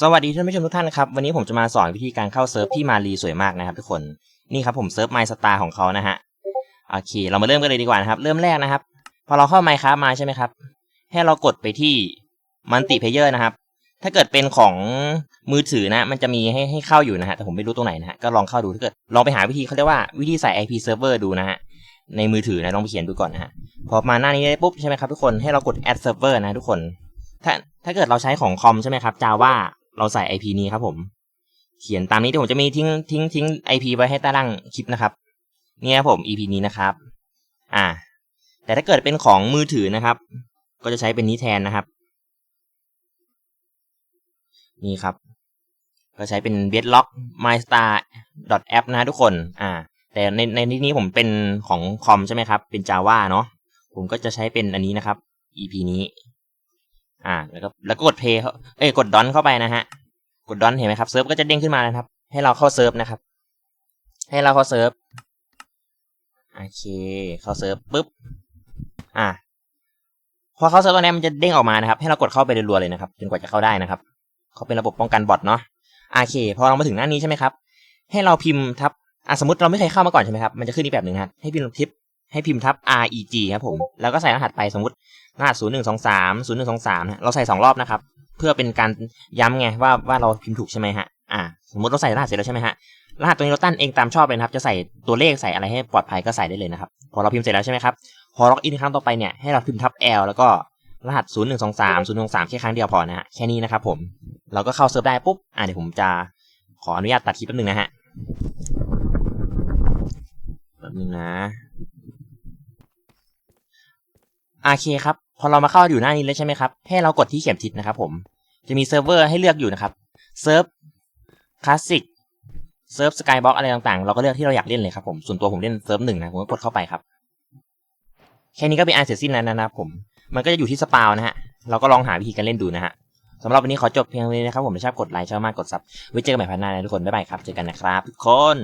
สวัสดีท่านผู้ชมทุกท่านครับ วันนี้ผมจะมาสอนวิธีการเข้าเซิร์ฟที่มารีสวยมากนะครับ ทุกคนนี่ครับผมเซิร์ฟ My Star ของเขานะฮะโอเค เรามาเริ่มกันเลยดีกว่านะครับ เริ่มแรกนะครับ พอเราเข้า Minecraft มาใช่ไหมครับ ให้เรากดไปที่ Multi Player นะครับ ถ้าเกิดเป็นของมือถือนะ มันจะมีให้ให้เข้าอยู่นะฮะแต่ผมไม่รู้ตรงไหนนะฮะก็ลองเข้าดูถ้าเกิดลองไปหาวิธีเขาเรียกว่าวิธีใส่ IP server ดูนะฮะในมือถือนะลองไปเขียนดูก่อนนะฮะพอมาหน้านี้ได้ปุ๊บใช่ไหมครับทุกคนให้เรากด add server นะทุกคน ถ้าถ้าเกิดเราใช้ของคอมใช่ไหมครับ Java เราใส่ IP นี้ครับผม เขียนตามนี้เดี๋ยวผมจะมีทิ้งทิ้งทิ้ง IP ไว้ให้ใต้ล่างคลิปนะครับ เนี่ยผม EP นี้นะครับ อ่า แต่ถ้าเกิดเป็นของมือถือนะครับ ก็จะใช้เป็นนี้แทนนะครับ นี่ครับ ก็ใช้เป็น bedlock mystar app นะทุกคน อ่า แต่ในในที่นี้ผมเป็นของคอมใช่ไหมครับ เป็น Java เนาะผมก็จะใช้เป็นอันนี้นะครับ EP นี้ อ่าแล้วก็แล้วก็กด play เขาเอ้ยกดดอนเข้าไปนะฮะกดดอนเห็นไหมครับเซิร์ฟก็จะเด้งขึ้นมานะครับ ให้เราเข้าเซิร์ฟนะครับ ให้เราเข้าเซิร์ฟโอเคเข้าเซิร์ฟปุ๊บอ่าพอเข้าเซิร์ฟตอนนี้มันจะเด้งออกมานะครับ ให้เรากดเข้าไปรัวๆเลยนะครับจนกว่าจะเข้าได้นะครับเขาเป็นระบบป้องกันบอทเนาะโอเค พอเรามาถึงหน้านี้ใช่ไหมครับ ให้เราพิมพ์ทับอะสมมติเราไม่เคยเข้ามาก่อนใช่ไหมครับ มันจะขึ้นอีกแบบหนึ่งครับให้พิมพ์ทิป ให้พิมพ์ทับ reg ครับผม แล้วก็ใส่รหัสไปสมมติรหัสศูนย์หนึ่งสองสามศูนย์หนึ่งสองสามเราใส่สองรอบนะครับ เพื่อเป็นการย้ำไงว่าว่าเราพิมพ์ถูกใช่ไหมฮะอ่าสมมติเราใส่รหัสเสร็จแล้วใช่ไหมฮะรหัสตัวนี้เราตั้งเองตามชอบเลยครับ จะใส่ตัวเลขใส่อะไรให้ปลอดภัยก็ใส่ได้เลยนะครับ พอเราพิมพ์เสร็จแล้วใช่ไหมครับ พอล็อกอินครั้งต่อไปเนี่ยให้เราพิมพ์ทับ L แล้วก็รหัสศูนย์หนึ่งสองสามศูนย์หนึ่งสามแค่ครั้งเดียวพอนะฮะ แค่นี้นะครับผม เราก็เข้าเซิร์ฟได้ปุ๊บ อ่าเดี๋ยวผมจะขออนุญาตตัดคลิปแป๊บนึงนะฮะ แป๊บนึงนะ โอเคครับพอเรามาเข้าอยู่หน้านี้แล้วใช่ไหมครับ ให้เรากดที่เข็มทิศนะครับผม จะมีเซิร์ฟเวอร์ให้เลือกอยู่นะครับ เซิร์ฟคลาสสิก เซิร์ฟสกายบ็อกอะไรต่างๆ เราก็เลือกที่เราอยากเล่นเลยครับผม ส่วนตัวผมเล่นเซิร์ฟหนึ่งนะ ผมก็กดเข้าไปครับ แค่นี้ก็เป็นอันเสร็จสิ้นแล้วนะครับผม มันก็จะอยู่ที่สปาวนะฮะ เราก็ลองหาวิธีการเล่นดูนะฮะสำหรับวันนี้ขอจบเพียงเท่านี้นะครับผมถ้าชอบกดไลค์ชอบมากกดซับ ไว้เจอกันใหม่พันหน้านะทุกคน บ๊ายบายครับ เจอกันนะครับทุกคน